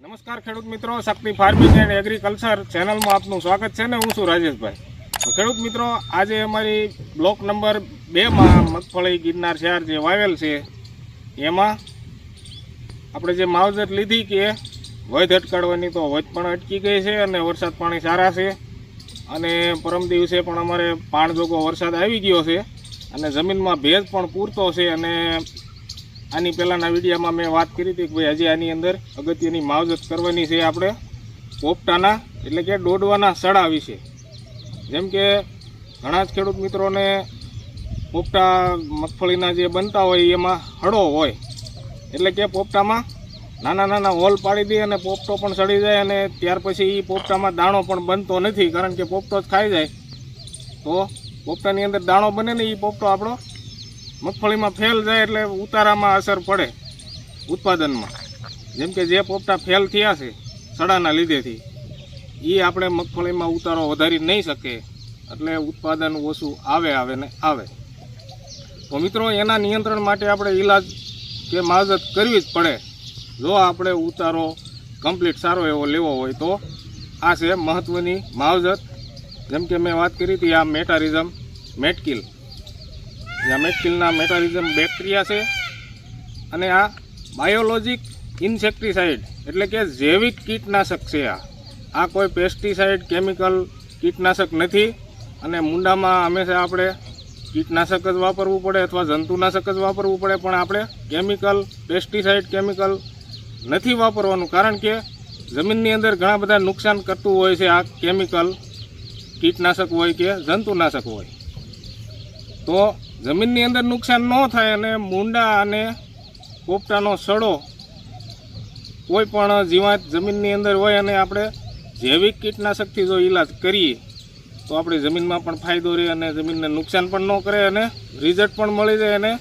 નમસ્કાર ખેડૂત મિત્રો, શક્તિ ફાર્મિંગ એન્ડ એગ્રીકલ્ચર ચેનલમાં આપનું સ્વાગત છે ને હું છું રાજેશભાઈ. ખેડૂત મિત્રો, આજે અમારી બ્લોક નંબર બેમાં મગફળી ગિરનાર શહેર જે વાવેલ છે, એમાં આપણે જે માવજત લીધી કે વધ અટકાડવાની તો વધ પણ અટકી ગઈ છે અને વરસાદ પાણી સારા છે. અને પરમ દિવસે પણ અમારે પાણ જોગો વરસાદ આવી ગયો છે અને જમીનમાં ભેજ પણ પૂરતો છે અને આની પહેલાંના વિડીયોમાં મેં વાત કરી હતી કે ભાઈ હજી આની અંદર અગત્યની માવજત કરવાની છે આપણે પોપટાના, એટલે કે દોડવાના સડા વિશે. જેમ કે ઘણા જ ખેડૂત મિત્રોને પોપટા મગફળીના જે બનતા હોય એમાં હળો હોય. એટલે કે પોપટામાં નાના નાના હોલ પાડી દે અને પોપટો પણ સડી જાય અને ત્યાર પછી એ પોપટામાં દાણો પણ બનતો નથી. કારણ કે પોપટો જ ખાઈ જાય. તો પોપટાની અંદર દાણો બને ને એ પોપટો આપણો મગફળીમાં ફેલ જાય એટલે ઉતારામાં અસર પડે ઉત્પાદનમાં. જેમ કે જે પોપટા ફેલ થયા છે, સડાના લીધેથી એ આપણે મગફળીમાં ઉતારો વધારી નહીં શકે એટલે ઉત્પાદન ઓછું આવે આવે ને આવે. તો મિત્રો, એના નિયંત્રણ માટે આપણે ઈલાજ કે માવજત કરવી જ પડે. જો આપણે ઉતારો કમ્પ્લીટ સારો એવો લેવો હોય તો, આ છે મહત્ત્વની માવજત. જેમ કે મેં વાત કરી હતી, આ મેટારિઝમ, મેટકિલ. જ્યાં મેટાલિઝમ બેક્ટેરિયા છે અને આ બાયોલોજિક ઇન્સેક્ટિસાઇડ એટલે કે જૈવિક કીટનાશક છે આ. આ કોઈ પેસ્ટિસાઇડ, કેમિકલ કીટનાશક નથી અને મુંડામાં હંમેશા આપણે કીટનાશક જ વાપરવું પડે અથવા જંતુનાશક જ વાપરવું પડે, પણ આપણે કેમિકલ, પેસ્ટિસાઇડ, કેમિકલ નથી વાપરવાનું, કારણ કે જમીનની અંદર ઘણા બધા નુકસાન કરતું હોય છે આ કેમિકલ, કીટનાશક હોય કે જંતુનાશક હોય. તો જમીનની અંદર નુકસાન ન થાય અને મૂંડા અને પોપટાનો સડો કોઈ પણ જીવાત જમીનની અંદર હોય અને આપણે જૈવિક કીટનાશકથી જો ઈલાજ કરીએ, તો આપણી જમીનમાં પણ ફાયદો રહે અને જમીનને નુકસાન પણ ન કરે અને રિઝલ્ટ પણ મળી જાય અને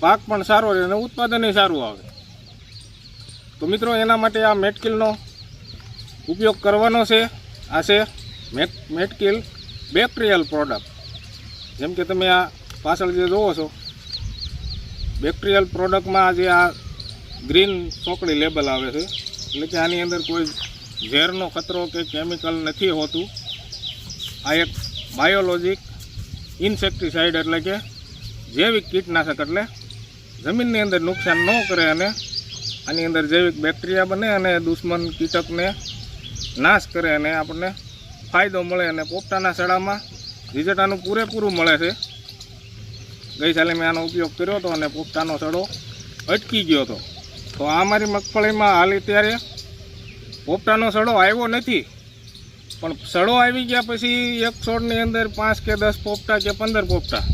પાક પણ સારો રહે અને ઉત્પાદન સારું આવે. તો મિત્રો, એના માટે આ મેટકિલનો ઉપયોગ કરવાનો છે. આ છે મેટ, મેટકિલ બેક્ટેરિયલ પ્રોડક્ટ. જેમ કે તમે આ પાછળ જે જોવો છો બેક્ટેરિયલ પ્રોડક્ટમાં જે આ ગ્રીન ચોકડી લેબલ આવે છે, એટલે કે આની અંદર કોઈ ઝેરનો ખતરો કે કેમિકલ નથી હોતું, આ એક બાયોલોજિક ઇન્સેક્ટિસાઇડ એટલે કે જૈવિક કીટનાશક, એટલે જમીનની અંદર નુકસાન ન કરે અને આની અંદર જૈવિક બેક્ટેરિયા બને અને દુશ્મન કીટકને નાશ કરે અને આપણને ફાયદો મળે અને પોપટાના સડામાં રિઝલ્ટ આનું પૂરેપૂરું મળે છે. ગઈ સાલે મેં આનો ઉપયોગ કર્યો હતો અને પોપટાનો સડો અટકી ગયો હતો. તો આ મારી મગફળીમાં હાલ અત્યારે પોપટાનો સડો આવ્યો નથી. પણ સડો આવી ગયા પછી એક છોડની અંદર પાંચ કે દસ પોપટા કે પંદર પોપટા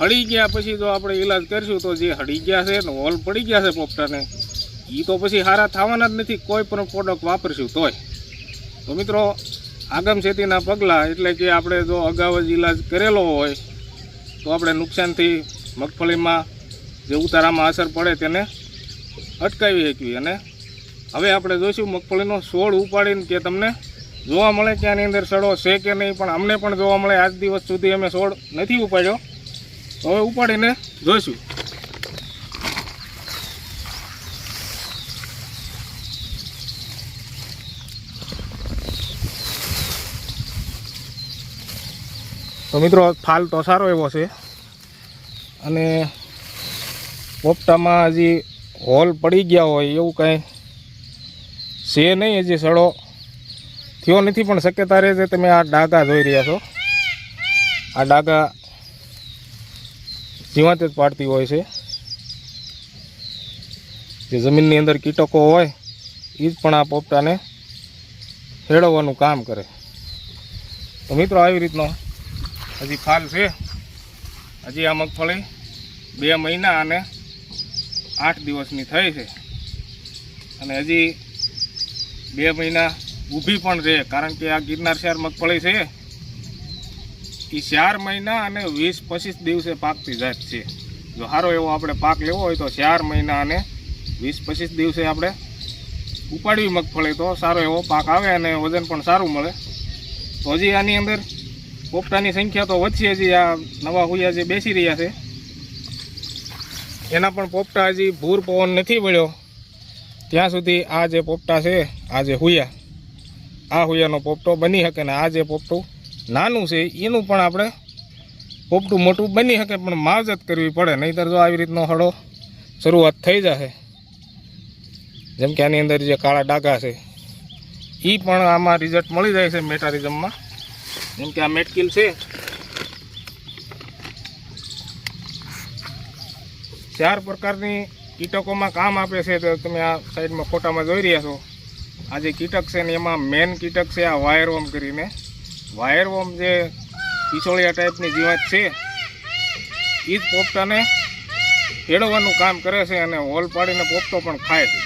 હળી ગયા પછી જો આપણે ઈલાજ કરીશું તો જે હળી ગયા છે ને હોલ પડી ગયા છે પોપટાને એ તો પછી સારા થવાના જ નથી. કોઈ પણ પ્રોડક્ટ વાપરીશું તોય. તો મિત્રો આગમ ખેતીના પગલાં એટલે કે આપણે જો અગાઉ જ ઈલાજ કરેલો હોય, તો આપણે નુકસાનથી મગફળીમાં જે ઉતારામાં અસર પડે તેને અટકાવી શકીએ. અને હવે આપણે જોઈશું મગફળીનો છોડ ઉપાડીને કે તમને જોવા મળે કે આની અંદર સડો છે કે નહીં, પણ અમને પણ જોવા મળે. આજ દિવસ સુધી અમે છોડ નથી ઉપાડ્યો. હવે ઉપાડીને જોઈશું. તો મિત્રો, ફાલ તો સારો એવો છે. અને પોપટામાં હજી હોલ પડી ગયા હોય એવું કાંઈ છે નહીં હજી સડો. થયો નથી, પણ શક્યતા રહે છે તમે આ ડાઘા જોઈ રહ્યા છો. આ ડાઘા જીવાત જ પાડતી હોય છે. જે જમીનની અંદર કીટકો હોય એ જ પણ આ પોપટાને ખેડવવાનું કામ કરે. તો મિત્રો, આવી રીતનો હજી ફાલ છે. હજી આ મગફળી બે મહિના અને આઠ દિવસની થઈ છે. અને હજી બે મહિના ઊભી પણ રહે કારણ કે આ ગિરનાર શહેર મગફળી છે. એ ચાર મહિના અને વીસ પચીસ દિવસે પાકતી જાત છે. જો સારો એવો આપણે પાક લેવો હોય તો ચાર મહિના અને વીસ પચીસ દિવસે આપણે ઉપાડવી મગફળી તો સારો એવો પાક આવે અને વજન પણ સારું મળે. તો હજી આની અંદર પોપટાની સંખ્યા તો વધશે હજી આ નવા હુયા જે બેસી રહ્યા છે, એના પણ પોપટા હજી ભૂર પવન નથી વળ્યો. ત્યાં સુધી આ જે પોપટા છે, આ જે હુયા, આ હુયાનો પોપટો બની શકે ને આ જે પોપટું નાનું છે, એનું પણ આપણે પોપટું મોટું બની શકે, પણ માવજત કરવી પડે. નહીંતર જો આવી રીતનો હળો શરૂઆત થઈ જશે. જેમ કે આની અંદર જે કાળા ડાઘા છે એ પણ આમાં રિઝલ્ટ મળી જાય છે મેટારિઝમમાં જેમ કે આ મેટકિલ છે. ચાર પ્રકારની કીટકોમાં કામ આપે છે તો તમે આ સાઈડમાં ફોટામાં જોઈ રહ્યા છો. આ જે કીટક છે ને એમાં મેન કીટક છે આ વાયરવોમ કરીને. વાયરવોમ જે પિછોળિયા ટાઈપની જીવાત છે એ જ પોપટાને ખેડવાનું કામ કરે છે અને હોલ પાડીને પોપટો પણ ખાય છે.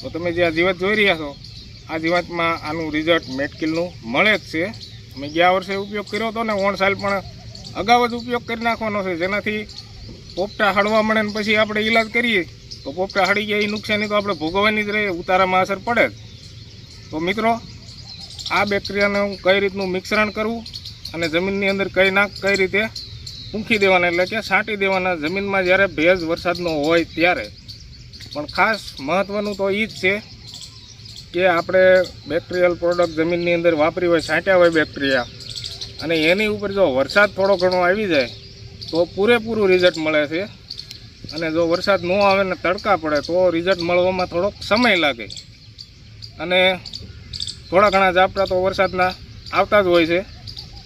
તો તમે જે આ જીવાત જોઈ રહ્યા છો, આ જીવાતમાં આનું રિઝલ્ટ મેટકિલનું મળે જ છે. અમે ગયા વર્ષે ઉપયોગ કર્યો હતો ને ઓણ સાલ પણ અગાઉ જ ઉપયોગ કરી નાખવાનો છે. જેનાથી પોપટા હળવા મળે ને પછી આપણે ઈલાજ કરીએ. તો પોપટા હળી ગયા એ નુકસાની તો આપણે ભોગવવાની જ રહે, ઉતારામાં અસર પડે તો મિત્રો, આ બેક્ટેરિયાને હું કઈ રીતનું મિશ્રણ કરવું અને જમીનની અંદર કઈ નાખ, કઈ રીતે પૂંખી દેવાના, એટલે કે છાંટી દેવાના, જમીનમાં જ્યારે ભેજ વરસાદનો હોય ત્યારે. પણ ખાસ મહત્ત્વનું તો એ જ છે કે આપણે બેક્ટેરિયલ પ્રોડક્ટ જમીનની અંદર વાપરી હોય, છાંટ્યા હોય બેક્ટેરિયા અને એની ઉપર જો વરસાદ થોડો ઘણો આવી જાય, તો પૂરેપૂરું રિઝલ્ટ મળે છે. અને જો વરસાદ ન આવે ને તડકા પડે, તો રિઝલ્ટ મળવામાં થોડોક સમય લાગે. અને થોડા ઘણા ઝાપટા તો વરસાદના આવતા જ હોય છે.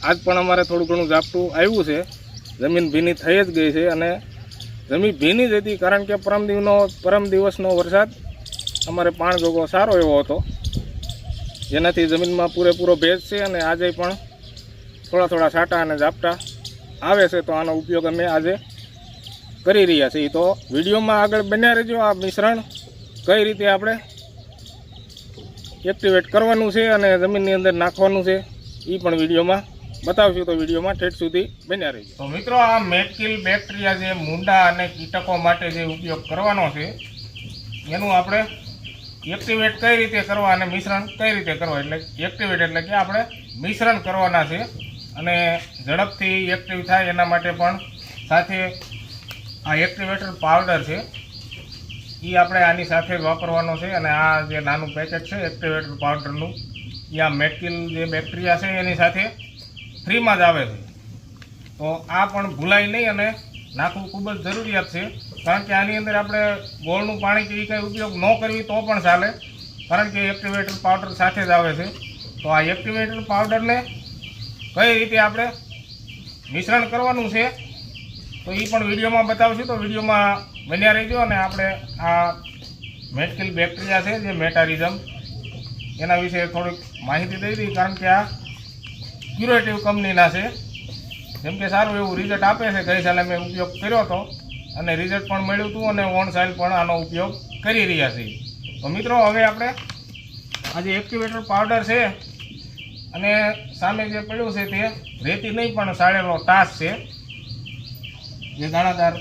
આજ પણ અમારે થોડું ઘણું ઝાપટું આવ્યું છે. જમીન ભીની થઈ જ ગઈ છે અને જમીન ભીની જ હતી કારણ કે પરમ દિવનો પરમ દિવસનો વરસાદ અમારે પાણ જોગો સારો એવો હતો. જેનાથી જમીનમાં પૂરેપૂરો ભેજ છે અને આજે પણ થોડા થોડા છાંટા અને ઝાપટા આવે છે તો આનો ઉપયોગ અમે આજે કરી રહ્યા છીએ. તો વિડીયોમાં આગળ બન્યા રહેજો. આ મિશ્રણ કઈ રીતે આપણે એક્ટિવેટ કરવાનું છે અને જમીનની અંદર નાખવાનું છે એ પણ વિડીયોમાં બતાવશું. તો વિડીયોમાં ઠેઠ સુધી બન્યા રહેજો. તો મિત્રો, આ મેટકિલ બેક્ટેરિયા જે મૂંડા અને કીટકો માટે જે ઉપયોગ કરવાનો છે, એનું આપણે એક્ટિવેટ કઈ રીતે કરવા અને મિશ્રણ કઈ રીતે કરવા? એટલે એક્ટિવેટ એટલે કે આપણે મિશ્રણ કરવાના છે અને ઝડપથી એક્ટિવ થાય એના માટે પણ સાથે આ એક્ટિવેટર પાવડર છે એ આપણે આની સાથે જ વાપરવાનો છે અને આ જે નાનું પેકેટ છે એક્ટિવેટર પાવડરનું એ આ મેટકિલ જે બેક્ટેરિયા છે એની સાથે ફ્રીમાં જ આવે છે. તો આ પણ ભૂલાય નહીં અને નાખવું ખૂબ જ જરૂરિયાત છે. કારણ કે આની અંદર આપણે ગોળનું પાણી કે એ કંઈ ઉપયોગ ન કરવી તો પણ ચાલે. કારણ કે એક્ટિવેટર પાવડર સાથે જ આવે છે. તો આ એક્ટિવેટર પાવડરને કઈ રીતે આપણે મિશ્રણ કરવાનું છે, તો એ પણ વિડીયોમાં બતાવશું. તો વિડીયોમાં બન્યા રહીજો અને આપણે આ મેટકિલ બેક્ટેરિયા છે, જે મેટારિઝમ, એના વિશે થોડીક માહિતી દઈ દઈ કારણ કે આ ક્યુરેટિવ કંપનીના છે. જેમ કે સારું એવું રિઝલ્ટ આપે છે. ગઈ સાલે મેં ઉપયોગ કર્યો હતો. અને રિઝલ્ટ પણ મળ્યું હતું અને ઓન સાઇલ પણ આનો ઉપયોગ કરી રહ્યા છીએ. તો મિત્રો, હવે આપણે આ જે એક્ટિવેટર પાવડર છે અને સામે જે પડ્યું છે તે રેતી નહીં, પણ સાળેલો ટાસ છે. જે દાણાદાર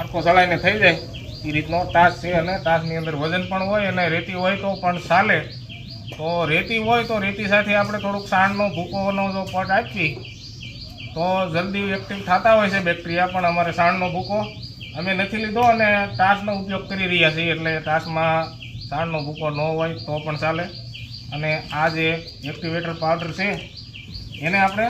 આખો સળાઈને થઈ જાય, એ રીતનો ટાસ છે અને ટાસની અંદર વજન પણ હોય અને રેતી હોય તો પણ ચાલે. તો રેતી હોય તો રેતી સાથે આપણે થોડુંક સાણનો ભૂકોનો જો પટ આપી તો જલ્દી એક્ટિવ થતા હોય છે બેક્ટેરિયા પણ અમારે સાણનો ભૂકો અમે નથી લીધો અને તાસનો ઉપયોગ કરી રહ્યા છીએ એટલે તાસમાં સાણનો ભૂકો ન હોય તો પણ ચાલે. અને આ જે એક્ટિવેટર પાવડર છે, એને આપણે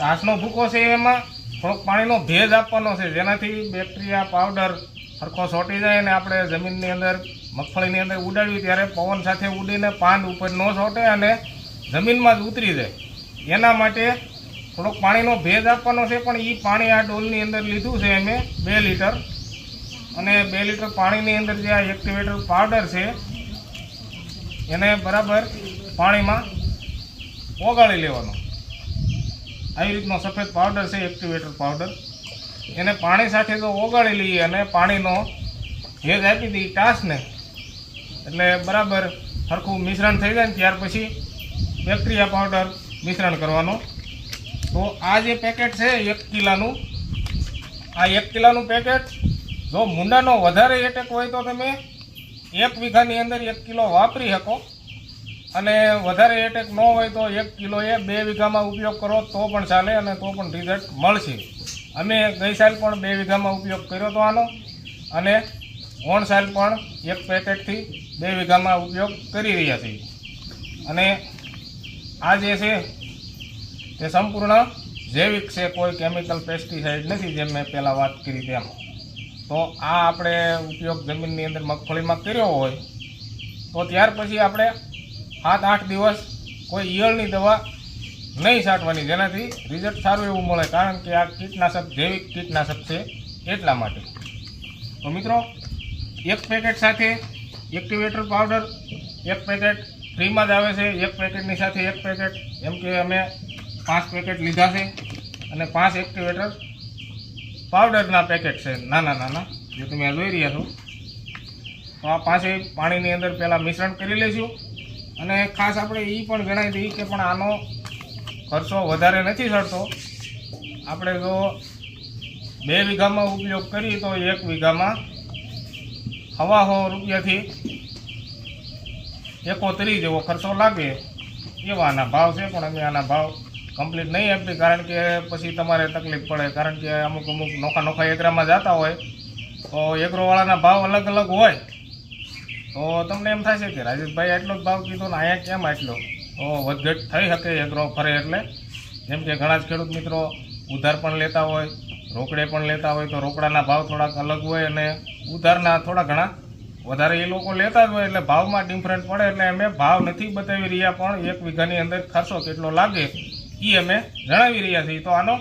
તાસનો ભૂકો છે એમાં થોડોક પાણીનો ભેજ આપવાનો છે, જેનાથી બેક્ટેરિયા પાવડર સરખો સોટી જાય અને આપણે જમીનની અંદર, મગફળીની અંદર ઉડાડવી ત્યારે પવન સાથે ઉડીને પાન ઉપર ન સોટે અને જમીનમાં જ ઉતરી જાય. એના માટે થોડોક પાણીનો ભેજ આપવાનો છે, પણ એ પાણી આ ડોલની અંદર લીધું છે અમે બે લીટર. અને બે લીટર પાણીની અંદર જે આ એક્ટિવેટર પાવડર છે, એને બરાબર પાણીમાં ઓગાળી લેવાનો. આવી રીતનો સફેદ પાવડર છે એક્ટિવેટર પાવડર એને પાણી સાથે જો ઓગાળી લઈએ અને પાણીનો ભેજ આપી દઈએ ટાસને, એટલે બરાબર સરખું મિશ્રણ થઈ જાય ને ત્યાર પછી બેક્ટેરિયા પાવડર મિશ્રણ કરવાનો. તો આ જે પેકેટ છે એક કિલાનું. આ એક કિલાનું પેકેટ જો મુંડાનો વધારે એટેક હોય તો તમે એક વીઘાની અંદર એક કિલો વાપરી શકો. અને વધારે એટેક ન હોય તો એક કિલો એ બે વીઘામાં ઉપયોગ કરો, તો પણ ચાલે અને તો પણ રિઝલ્ટ મળશે. અમે ગઈ સાલ પણ બે વીઘામાં ઉપયોગ કર્યો હતો આનો. અને ઓન સાલ પણ એક પેકેટથી બે વીઘામાં ઉપયોગ કરી રહ્યા છીએ. અને આ જે છે તે સંપૂર્ણ જૈવિક છે, કોઈ કેમિકલ પેસ્ટિસાઇડ નથી જેમ મેં પહેલાં વાત કરી તેમ. તો આ આપણે ઉપયોગ જમીનની અંદર મગફળીમાં કર્યો હોય, તો ત્યાર પછી આપણે સાત, આઠ દિવસ કોઈ ઈયળની દવા નહીં છાંટવાની, જેનાથી રિઝલ્ટ સારું એવું મળે, કારણ કે આ કીટનાશક જૈવિક કીટનાશક છે એટલા માટે. તો મિત્રો, એક પેકેટ સાથે એક્ટિવેટર પાવડર એક પેકેટ ફ્રીમાં જ આવે છે, એક પેકેટની સાથે એક પેકેટ એમ કે અમે પાંચ પેકેટ લીધા છે અને પાંચ એક્ટિવેટર પાવડરના પેકેટ છે. નાના નાના, જે તમે આ જોઈ રહ્યા છો. તો આ પાસે પાણીની અંદર પહેલાં મિશ્રણ કરી લઈશું અને ખાસ આપણે એ પણ જણાવી દઈએ કે પણ આનો ખર્ચો વધારે નથી થતો. આપણે જો બે વીઘામાં ઉપયોગ કરીએ તો એક વીઘામાં હવા સો રૂપિયાથી એકોતરી જેવો ખર્ચો લાગે એવા આના ભાવ છે, પણ અમે આના ભાવ કમ્પ્લીટ નહીં આપતી, કારણ કે પછી તમારે તકલીફ પડે. કારણ કે અમુક અમુક નોખા નોખા એકરામાં જતા હોય, તો એકરોવાળાના ભાવ અલગ અલગ હોય. તો તમને એમ થશે કે રાજેશભાઈ આટલો જ ભાવ કીધો ને અહીંયા કેમ આટલો? તો વધઘટ થઈ શકે એકરો ફરે એટલે. જેમ કે ઘણા જ ખેડૂત મિત્રો ઉધાર પણ લેતા હોય, રોકડે પણ લેતા હોય, તો રોકડાના ભાવ થોડાક અલગ હોય અને ઉધારના થોડા ઘણા વધારે એ લોકો લેતા જ હોય એટલે ભાવમાં ડિફરન્ટ પડે એટલે અમે ભાવ નથી બતાવી રહ્યા, પણ એક વીઘાની અંદર ખર્ચો કેટલો લાગે એ અમે જણાવી રહ્યા છીએ. તો આનો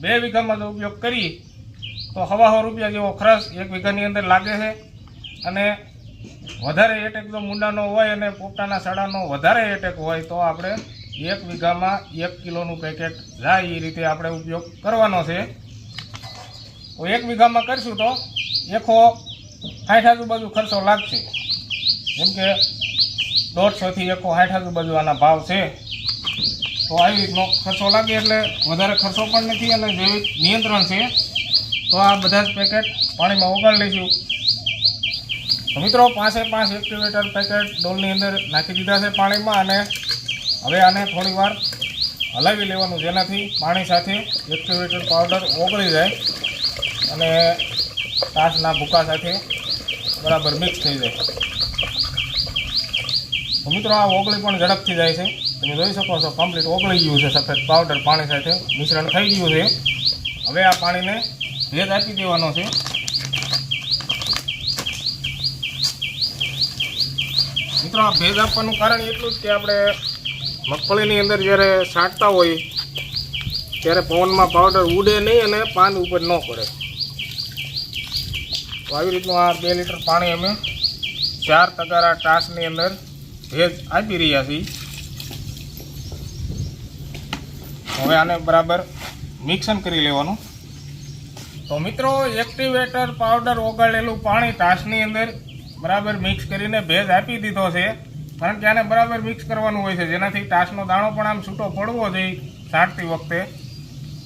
બે વીઘામાં જો ઉપયોગ કરી, તો હવા હો રૂપિયા જેવો ખર્ચ એક વીઘાની અંદર લાગે છે. અને વધારે એટેક જો મુંડાનો હોય અને પોપટાના સડાનો વધારે એટેક હોય, તો આપણે એક વીઘામાં એક કિલોનું પેકેટ જાય એ રીતે આપણે ઉપયોગ કરવાનો છે. એક વીઘામાં કરીશું તો એકો સાઠ આજુબાજુ ખર્ચો લાગશે. જેમ કે દોઢસોથી એકો સાઠ આજુબાજુ આના ભાવ છે. તો આવી રીતનો ખર્ચો લાગે એટલે વધારે ખર્ચો પણ નથી અને જૈવિક નિયંત્રણ છે, તો આ બધા જ પેકેટ પાણીમાં ઓગાળી લઈશું. તો મિત્રો, પાંચે પાંચ એક્ટિવેટર પેકેટ ડોલની અંદર નાખી દીધા છે પાણીમાં અને હવે આને થોડી વાર હલાવી લેવાનું, જેનાથી પાણી સાથે એક્ટિવેટર પાવડર ઓગળી જાય અને તાસના ભૂકા સાથે બરાબર મિક્સ થઈ જાય. તો મિત્રો આ ઓગળી પણ ઝડપથી જાય છે. તમે જોઈ શકો છો કમ્પ્લીટ ઓગળી ગયું છે સફેદ પાવડર પાણી સાથે. મિશ્રણ થઈ ગયું છે. હવે આ પાણીને ભેજ આપી દેવાનો છે. મિત્રો આ ભેજ આપવાનું કારણ એટલું જ કે આપણે મગફળીની અંદર જ્યારે છાંટતા હોય, ત્યારે પવનમાં પાવડર ઉડે નહીં અને પાન ઉપર ન પડે. તો આવી રીતનું આ બે લીટર પાણી અમે ચાર તગારા ટાસની અંદર ભેજ આપી રહ્યા છીએ. હવે આને બરાબર મિક્સન કરી લેવાનું. તો મિત્રો, એક્ટિવેટર પાવડર ઓગાળેલું પાણી તાસની અંદર બરાબર મિક્સ કરીને ભેજ આપી દીધો છે. કારણ કે આને બરાબર મિક્સ કરવાનું હોય છે. જેનાથી તાસનો દાણો પણ આમ છૂટો પડવો જોઈએ છાંટતી વખતે.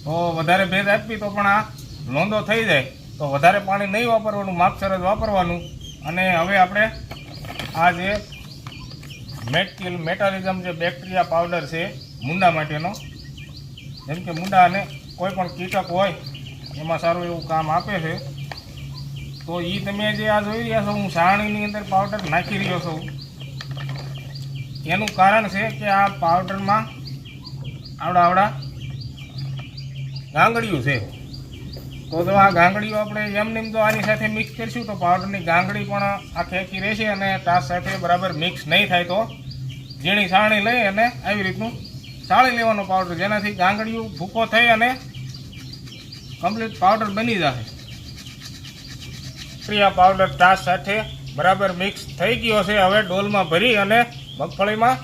તો વધારે ભેજ આપી તો પણ આ લોંદો થઈ જાય. તો વધારે પાણી નહીં વાપરવાનું, માપસર જ વાપરવાનું. અને હવે આપણે આ જે મેટકિલ મેટાલિઝમ જે બેક્ટેરિયા પાવડર છે, મુંડા માટેનો. જેમ કે મુંડા અને કોઈ પણ કીટક હોય, એમાં સારું એવું કામ આપે છે. તો એ તમે જે આ જોઈ રહ્યા છો, હું સારણીની અંદર પાવડર નાખી રહ્યો છું. એનું કારણ છે કે આ પાવડરમાં આવડા આવડા ગાંગડિયું છે. તો તો આ ગાંગડીઓ આપણે એમને એમ તો આની સાથે મિક્સ કરીશું, તો પાવડરની ગાંગડી પણ આ ખેંચી રહેશે અને તાસ સાથે બરાબર મિક્સ નહીં થાય તો ઝીણી સાણી લઈ અને આવી રીતનું સાળી લેવાનો પાવડર જેનાથી ગાંગડીયું ભૂકો થઈ અને કમ્પ્લીટ પાવડર બની જશે. આ પાવડર તાસ સાથે બરાબર મિક્સ થઈ ગયો છે. હવે ડોલમાં ભરી અને મગફળીમાં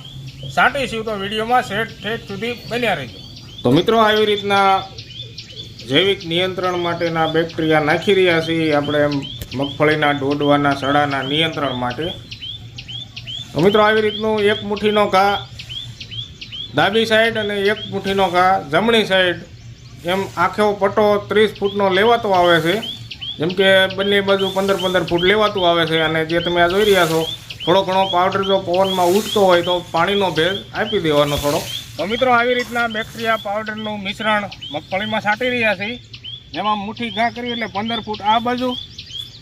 છાંટીશું. તો વિડીયોમાં સેટ ઠેઠ સુધી બન્યા રહીશું તો મિત્રો, આવી રીતના જૈવિક નિયંત્રણ માટેના બેક્ટેરિયા નાખી રહ્યા છીએ. આપણે એમ મગફળીના ડોડવાના સડાના નિયંત્રણ માટે. તો મિત્રો, આવી રીતનું એક મુઠ્ઠીનો ઘા ડાબી સાઈડ અને એક મુઠ્ઠીનો ઘા જમણી સાઈડ. એમ આખો પટ્ટો ત્રીસ ફૂટનો લેવાતો આવે છે. જેમ કે બંને બાજુ પંદર પંદર ફૂટ લેવાતું આવે છે. અને જે તમે આ જોઈ રહ્યા છો, થોડો ઘણો પાવડર જો પવનમાં ઉઠતો હોય તો પાણીનો ભેજ આપી દેવાનો થોડો. તો મિત્રો, આવી રીતના બેક્ટેરિયા પાવડરનું મિશ્રણ મગફળીમાં છાંટી રહ્યા છીએ. જેમાં મુઠ્ઠી ઘા કરી એટલે પંદર ફૂટ આ બાજુ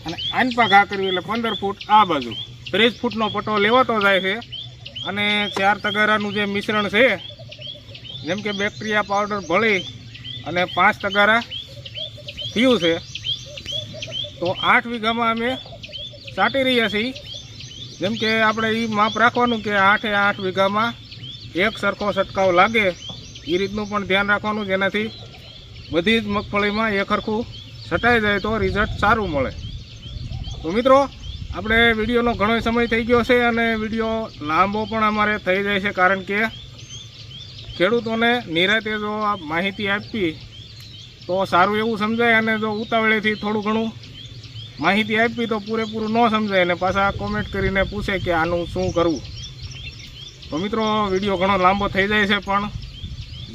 અને આનપા ઘા કરવી એટલે પંદર ફૂટ આ બાજુ. ત્રીસ ફૂટનો પટ્ટો લેવાતો જાય છે અને ચાર તગારાનું જે મિશ્રણ છે, જેમ કે બેક્ટેરિયા પાવડર ભળી અને પાંચ તગારા થયું છે. તો આઠ વીઘામાં અમે ચાટી રહ્યા છીએ. જેમ કે આપણે એ માપ રાખવાનું કે આઠે આઠ વીઘામાં એક સરખો છંટકાવ લાગે, એ રીતનું પણ ધ્યાન રાખવાનું જેનાથી બધી જ મગફળીમાં એક સરખું છટાઈ જાય તો રિઝલ્ટ સારું મળે. તો મિત્રો, આપણે વિડીયોનો ઘણો સમય થઈ ગયો છે અને વીડિયો લાંબો પણ અમારે થઈ જાય છે કારણ કે ખેડૂતોને નિરાતે જો માહિતી આપી તો સારું એવું સમજાય અને જો ઉતાવળેથી થોડું ઘણું માહિતી આપી તો પૂરેપૂરું ન સમજાય અને પાછા કોમેન્ટ કરીને પૂછે કે આનું શું કરવું. તો મિત્રો, વીડિયો ઘણો લાંબો થઈ જાય છે, પણ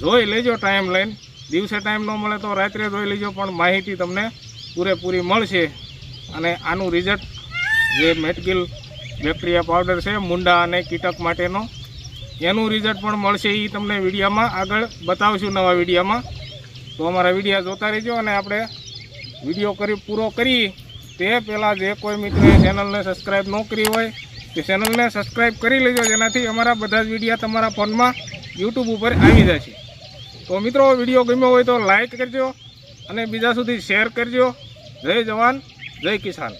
જોઈ લેજો ટાઈમ લઈને. દિવસે ટાઈમ ન મળે તો રાત્રે જોઈ લેજો, પણ માહિતી તમને પૂરેપૂરી મળશે. અને આનું રિઝલ્ટ જે મેટગિલ બેક્ટેરિયા પાવડર છે, મુંડા અને કીટક માટેનો, એનું રિઝલ્ટ પણ મળશે એ તમને વિડીયામાં આગળ બતાવશું નવા વિડીયામાં. તો અમારા વિડીયા જોતા રહેજો અને આપણે વીડિયો કરી, પૂરો કરી. તે પહેલાં જે કોઈ મિત્રએ ચેનલને સબસ્ક્રાઈબ ન કરી હોય તે ચેનલને સબસ્ક્રાઈબ કરી લેજો, જેનાથી અમારા બધા જ વિડીયા તમારા ફોનમાં યુટ્યુબ ઉપર આવી જશે તો મિત્રો, વીડિયો ગમ્યો હોય તો લાઈક કરજો અને બીજા સુધી શેર કરજો. જય જવાન, જય કિસાન.